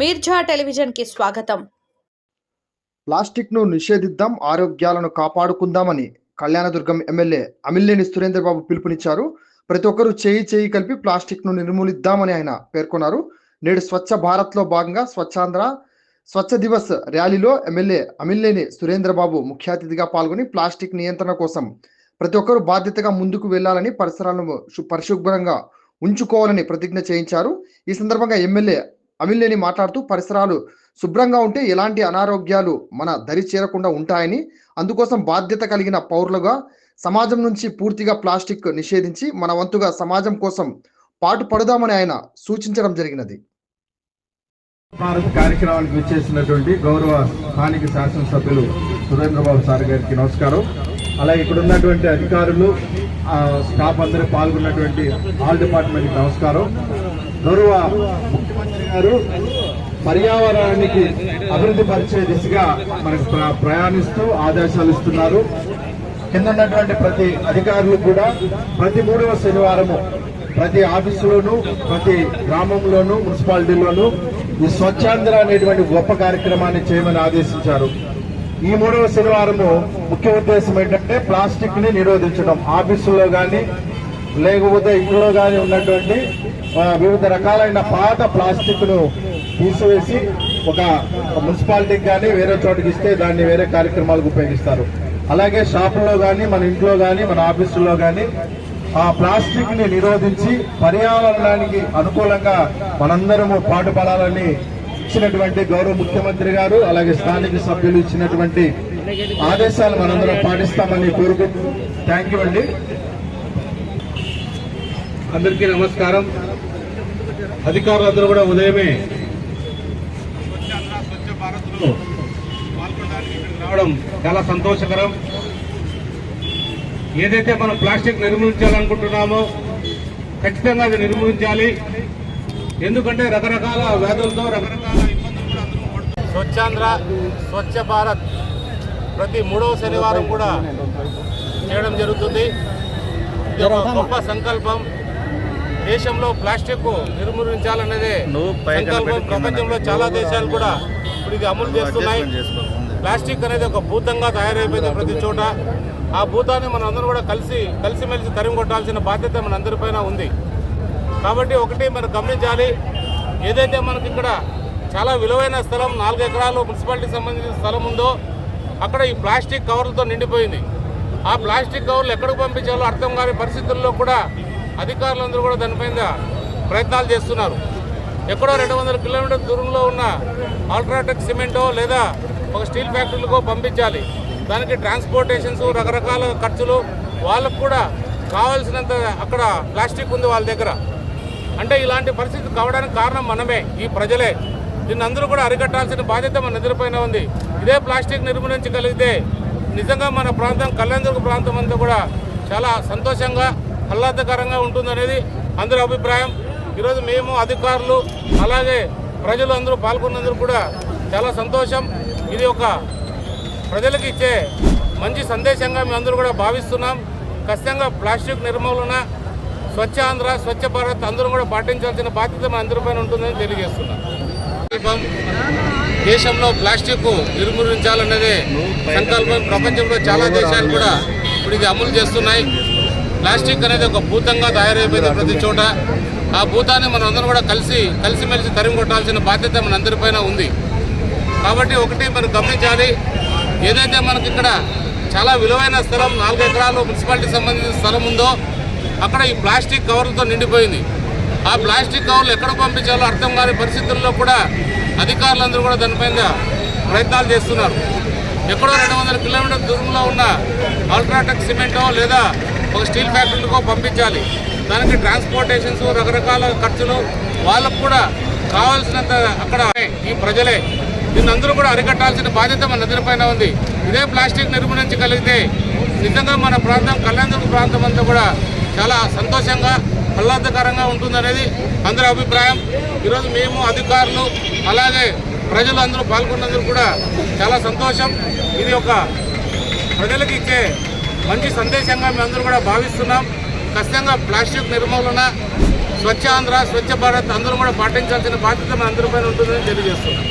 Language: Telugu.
మీర్జా టెలివిజన్కి స్వాగతం. ప్లాస్టిక్ను నిషేధిద్దాం ఆరోగ్యాలను కాపాడుకుందామని కళ్యాణదుర్గం ఎమ్మెల్యే అమిల్లేని సురేంద్రబాబు పిలుపునిచ్చారు. ప్రతి ఒక్కరూ చేయి చేయి కలిపి ప్లాస్టిక్ను నిర్మూలిద్దామని ఆయన పేర్కొన్నారు. నేడు స్వచ్ఛ భారత్లో భాగంగా స్వచ్ఛాంధ్ర స్వచ్ఛ దివస్ ర్యాలీలో ఎమ్మెల్యే అమిల్లేని సురేంద్రబాబు ముఖ్య అతిథిగా పాల్గొని ప్లాస్టిక్ నియంత్రణ కోసం ప్రతి ఒక్కరూ బాధ్యతగా ముందుకు వెళ్ళాలని పరిసరాలను పరిశుభ్రంగా ఉంచుకోవాలని ప్రతిజ్ఞ చేయించారు. ఈ సందర్భంగా ఎమ్మెల్యే అమిల్లేని మాట్లాడుతూ పరిసరాలు శుభ్రంగా ఉంటే ఎలాంటి అనారోగ్యాలు మన దరి చేరకుండా ఉంటాయని అందుకోసం బాధ్యత కలిగిన పౌరులుగా సమాజం నుంచి పూర్తిగా ప్లాస్టిక్ నిషేధించి మన వంతుగా సమాజం కోసం పాటు పడుదామని ఆయన సూచించడం జరిగినది. కార్యక్రమానికి వచ్చేసినటువంటి గౌరవ స్థానిక శాసనసభ్యులు సురేంద్రబాబు సార్ గారికి నమస్కారం. అలాగే ఇక్కడ ఉన్నటువంటి అధికారులు స్టాఫ్ అందరూ పాల్గొన్నటువంటి ఆల్ డిపార్ట్మెంట్కి నమస్కారం. గౌరవ గారు పర్యావరణానికి అభివృద్ధి పరిచే దిశగా మనకు ప్ర- ప్రయాణిస్తూ ఆదేశాలు ఇస్తున్నారు. కింద ఉన్నటువంటి ప్రతి అధికారులు కూడా ప్రతి మూడవ శనివారము ప్రతి ఆఫీసులోనూ ప్రతి గ్రామంలోనూ మున్సిపాలిటీలోనూ ఈ స్వచ్ఛాంధ్ర అనేటువంటి గొప్ప కార్యక్రమాన్ని చేయమని ఆదేశించారు. ఈ మూడవ శనివారము ముఖ్య ఉద్దేశం ఏంటంటే ప్లాస్టిక్ని నిరోధించడం. ఆఫీసుల్లో కానీ లేకపోతే ఇంట్లో కానీ ఉన్నటువంటి వివిధ రకాలైన పాత ప్లాస్టిక్ను తీసివేసి ఒక మున్సిపాలిటీకి కానీ వేరే చోటుకి ఇస్తే దాన్ని వేరే కార్యక్రమాలకు ఉపయోగిస్తారు. అలాగే షాపుల్లో కానీ మన ఇంట్లో కానీ మన ఆఫీసుల్లో కానీ ఆ ప్లాస్టిక్ని నిరోధించి పర్యావరణానికి అనుకూలంగా మనందరము పాటుపడాలని ఇచ్చినటువంటి గౌరవ ముఖ్యమంత్రి గారు అలాగే స్థానిక సభ్యులు ఇచ్చినటువంటి ఆదేశాలు మనందరం పాటిస్తామని కోరుకుంటూ థ్యాంక్ యూ అండి. అందరికీ నమస్కారం. అధికారులందరూ కూడా ఉదయమే. స్వచ్ఛ ఇక్కడికి రావడం చాలా సంతోషకరం. ఏదైతే మనం ప్లాస్టిక్ నిర్మూలించాలనుకుంటున్నామో ఖచ్చితంగా అది నిర్మూలించాలి. ఎందుకంటే రకరకాల వ్యాధులతో రకరకాల స్వచ్ఛాంధ్ర స్వచ్ఛ భారత్ ప్రతి మూడవ శనివారం కూడా చేయడం జరుగుతుంది. గొప్ప సంకల్పం. దేశంలో ప్లాస్టిక్ నిర్మూలించాలనేదే సంకల్పం ప్రపంచంలో చాలా దేశాలు కూడా ఇప్పుడు ఇది అమలు చేస్తున్నాయి. ప్లాస్టిక్ అనేది ఒక భూతంగా తయారైపోయింది ప్రతి చోట. ఆ భూతాన్ని మనం అందరం కూడా కలిసి కలిసిమెలిసి తరిమి కొట్టాల్సిన బాధ్యత మన అందరిపైన ఉంది. కాబట్టి ఒకటి మనం గమనించాలి. ఏదైతే మనకి ఇక్కడ చాలా విలువైన స్థలం నాలుగు ఎకరాలు మున్సిపాలిటీకి సంబంధించిన స్థలం ఉందో అక్కడ ఈ ప్లాస్టిక్ కవర్లతో నిండిపోయింది. ఆ ప్లాస్టిక్ కవర్లు ఎక్కడికి పంపించాలో అర్థం కాని పరిస్థితుల్లో కూడా అధికారులందరూ కూడా దానిపైన ప్రయత్నాలు చేస్తున్నారు. ఎక్కడో రెండు వందల కిలోమీటర్ దూరంలో ఉన్న ఆల్ట్రాటెక్ సిమెంటో లేదా ఒక స్టీల్ ఫ్యాక్టరీలకో పంపించాలి. దానికి ట్రాన్స్పోర్టేషన్స్ రకరకాల ఖర్చులు వాళ్ళకు కూడా కావాల్సినంత అక్కడ ప్లాస్టిక్ ఉంది వాళ్ళ దగ్గర. అంటే ఇలాంటి పరిస్థితి కావడానికి కారణం మనమే ఈ ప్రజలే. దీన్ని అందరూ కూడా అరికట్టాల్సిన బాధ్యత మన ఎదురుపైన ఉంది. ఇదే ప్లాస్టిక్ నిర్మూలించగలిగితే నిజంగా మన ప్రాంతం కళ్యాణదుర్గ ప్రాంతం అంతా కూడా చాలా సంతోషంగా ఆహ్లాదకరంగా ఉంటుందనేది అందరి అభిప్రాయం. ఈరోజు మేము అధికారులు అలాగే ప్రజలు అందరూ పాల్గొన్నందుకు కూడా చాలా సంతోషం. ఇది ఒక ప్రజలకు ఇచ్చే మంచి సందేశంగా మేము అందరూ కూడా భావిస్తున్నాం. ఖచ్చితంగా ప్లాస్టిక్ నిర్మూలన స్వచ్ఛ ఆంధ్ర స్వచ్ఛ భారత్ అందరూ కూడా పాటించాల్సిన బాధ్యత మన అందరిపైన ఉంటుందని తెలియజేస్తున్నాం. దేశంలో ప్లాస్టిక్ నిర్మూలించాలన్నదే సంకల్పం ప్రపంచంలో చాలా దేశాలు కూడా ఇప్పుడు ఇది అమలు చేస్తున్నాయి. ప్లాస్టిక్ అనేది ఒక భూతంగా తయారైపోయింది ప్రతి చోట. ఆ భూతాన్ని మనం అందరం కూడా కలిసి కలిసిమెలిసి తరిమి కొట్టాల్సిన బాధ్యత మన అందరిపైన ఉంది. కాబట్టి ఒకటి మనం గమనించాలి. ఏదైతే మనకి ఇక్కడ చాలా విలువైన స్థలం నాలుగు ఎకరాలు మున్సిపాలిటీకి సంబంధించిన స్థలం ఉందో అక్కడ ఈ ప్లాస్టిక్ కవర్లతో నిండిపోయింది. ఆ ప్లాస్టిక్ కవర్లు ఎక్కడ పంపించాలో అర్థం కాని పరిస్థితుల్లో కూడా అధికారులందరూ కూడా దానిపైన ప్రయత్నాలు చేస్తున్నారు. ఎక్కడో రెండు వందల కిలోమీటర్ దూరంలో ఉన్న అల్ట్రాటెక్ సిమెంటో లేదా ఒక స్టీల్ ఫ్యాక్టరీలకో పంపించాలి. దానికి ట్రాన్స్పోర్టేషన్స్ రకరకాల ఖర్చులు వాళ్ళకు కూడా కావాల్సినంత అక్కడ ఈ ప్రజలే. దీన్ని అందరూ కూడా అరికట్టాల్సిన బాధ్యత మన పైన ఉంది. ఇదే ప్లాస్టిక్ నిర్మూలించగలిగితే నిజంగా మన ప్రాంతం కళ్యాణదుర్గ ప్రాంతం అంతా కూడా చాలా సంతోషంగా ఆహ్లాదకరంగా ఉంటుందనేది అందరి అభిప్రాయం. ఈరోజు మేము అధికారులు అలాగే ప్రజలు అందరూ పాల్గొన్నందుకు కూడా చాలా సంతోషం. ఇది ఒక ప్రజలకు ఇచ్చే మంచి సందేశంగా మేము అందరూ కూడా భావిస్తున్నాం. ఖచ్చితంగా ప్లాస్టిక్ నిర్మూలన స్వచ్ఛ ఆంధ్ర స్వచ్ఛ భారత్ అందరూ కూడా పాటించాల్సిన బాధ్యత మన అందరిపైన ఉంటుందని తెలియజేస్తున్నాం.